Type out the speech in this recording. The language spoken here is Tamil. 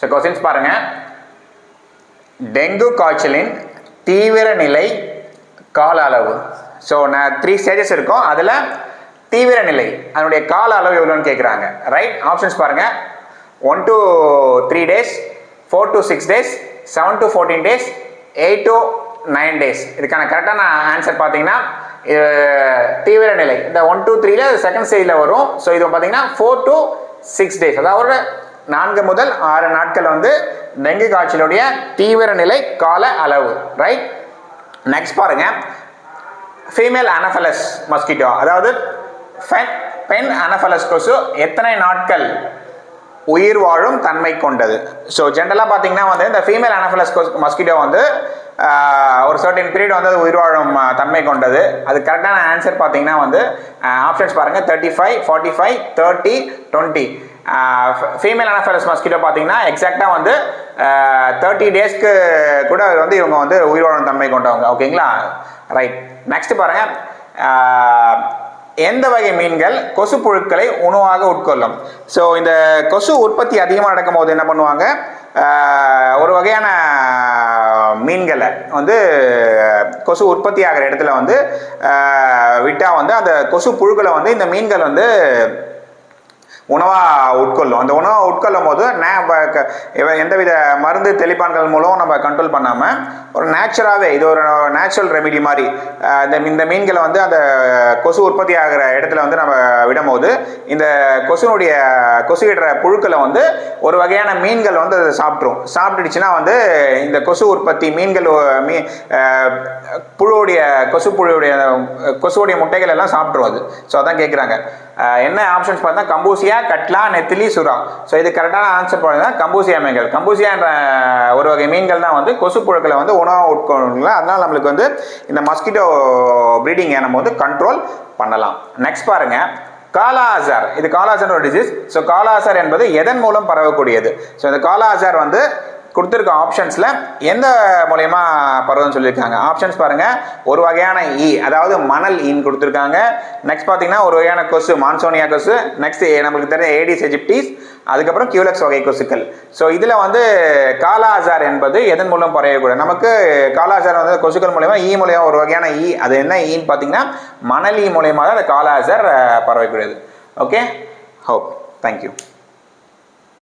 ஸோ கொஸ்டின்ஸ் பாருங்க. டெங்கு காய்ச்சலின் தீவிர நிலை கால அளவு. ஸோ நான் த்ரீ ஸ்டேஜஸ் இருக்கும். அதில் தீவிர நிலை அதனுடைய கால அளவு எவ்வளோன்னு கேட்குறாங்க ரைட் ஆப்ஷன்ஸ் பாருங்க. One to three days four to six days seven to fourteen days eight to nine days இதுக்கான கரெக்டான ஆன்சர் பார்த்தீங்கன்னா இது தீவிர நிலை. இந்த ஒன் டூ த்ரீல செகண்ட் ஸ்டேஜில் வரும். ஸோ இது பார்த்தீங்கன்னா ஃபோர் டு சிக்ஸ் டேஸ் அதாவது நான்கு முதல் ஆறு நாட்கள் வந்து டெங்கு காய்ச்சலுடைய தீவிர நிலை கால அளவு ரைட் நெக்ஸ்ட் பாருங்க. ஃபீமேல் அனஃபலஸ் மஸ்கிட்டோ அதாவது பெண் அனஃபலஸ் கொசு எத்தனை நாட்கள் உயிர் வாழும் தன்மை கொண்டது. ஸோ ஜென்ரலாக பார்த்தீங்கன்னா வந்து இந்த ஃபீமேல் அனஃபலஸ் மஸ்கிட்டோ வந்து ஒரு சர்டின் பீரியட் வந்து அது உயிர் வாழும் தன்மை கொண்டது. அது கரெக்டான ஆன்சர் பார்த்தீங்கன்னா வந்து ஆப்ஷன்ஸ் பாருங்கள் thirty five forty five thirty twenty female anopheles mosquito பார்த்தீங்கன்னா எக்ஸாக்டாக வந்து தேர்ட்டி டேஸ்க்கு கூட வந்து இவங்க வந்து உயிர் வாழும் தன்மை கொண்டவங்க. ஓகேங்களா ரைட் நெக்ஸ்ட் பாருங்க. எந்த வகை மீன்கள் கொசு புழுக்களை உணவாக உட்கொள்ளும்? ஸோ இந்த கொசு உற்பத்தி அதிகமாக நடக்கும்போது என்ன பண்ணுவாங்க? ஒரு வகையான மீன்களை வந்து கொசு உற்பத்தி ஆகிற இடத்துல வந்து விட்டால் வந்து அந்த கொசு புழுக்களை வந்து இந்த மீன்கள் வந்து உணவாக உட்கொள்ளும். அந்த உணவை உட்கொள்ளும் போது க- எந்தவித மருந்து தெளிப்பான்கள் மூலம் நம்ம கண்ட்ரோல் பண்ணாமல் ஒரு நேச்சுராகவே இது ஒரு நேச்சுரல் ரெமிடி மாதிரி இந்த இந்த மீன்களை வந்து அந்த கொசு உற்பத்தி ஆகிற இடத்துல வந்து நம்ம விடும்போது இந்த கொசுனுடைய கொசுவிடுற புழுக்களை வந்து ஒரு வகையான மீன்கள் வந்து அதை சாப்பிட்ரும் சாப்பிட்டுடுச்சுன்னா வந்து இந்த கொசு உற்பத்தி மீன்கள் மீ புழுவுடைய கொசு புழுவுடைய கொசுவுடைய முட்டைகள் எல்லாம் சாப்பிட்ரும் அது. ஸோ அதான் கேட்குறாங்க என்ன ஆப்ஷன்ஸ் பார்த்தா கம்பூசியா கட்லா நெத்திலி சுறா. ஸோ இது கரெக்டான ஆன்சர் பார்த்தீங்கன்னா கம்பூசியா மீன்கள். கம்பூசியா என்ற ஒரு வகை மீன்கள் தான் வந்து கொசு புழுக்களை வந்து உணவாக உட்கொள்ள அதனால நம்மளுக்கு வந்து இந்த மஸ்கிட்டோ ப்ரீடிங்கை நம்ம வந்து கண்ட்ரோல் பண்ணலாம். நெக்ஸ்ட் பாருங்க. காலாசார். இது காலாசார் ஒரு டிசீஸ் ஸோ காலாசார் என்பது எதன் மூலம் பரவக்கூடியது? ஸோ இந்த காலாசார் வந்து கொடுத்துருக்க ஆப்ஷன்ஸில் எந்த மூலயமா பரவுதுன்னு சொல்லியிருக்காங்க. ஆப்ஷன்ஸ் பாருங்கள் ஒரு வகையான இ அதாவது மணல் e இன் கொடுத்துருக்காங்க. நெக்ஸ்ட் பார்த்தீங்கன்னா ஒரு வகையான கொசு மான்சோனியா கொசு. நெக்ஸ்ட் நம்மளுக்கு தெரிஞ்ச ஏடிஸ் எஜிப்டிஸ் அதுக்கப்புறம் கியூலக்ஸ் வகை கொசுக்கள். ஸோ இதில் வந்து காலாசார் என்பது எதன் மூலம் பரவக்கூடாது? நமக்கு காலாசார் வந்து கொசுக்கள் மூலயமா ஈ e மூலயமா ஒரு வகையான ஈ அது என்ன ஈன்னு பார்த்தீங்கன்னா மணல் ஈ மூலயமா தான் அந்த காலாசார் பரவக்கூடியது. Okay hope thank you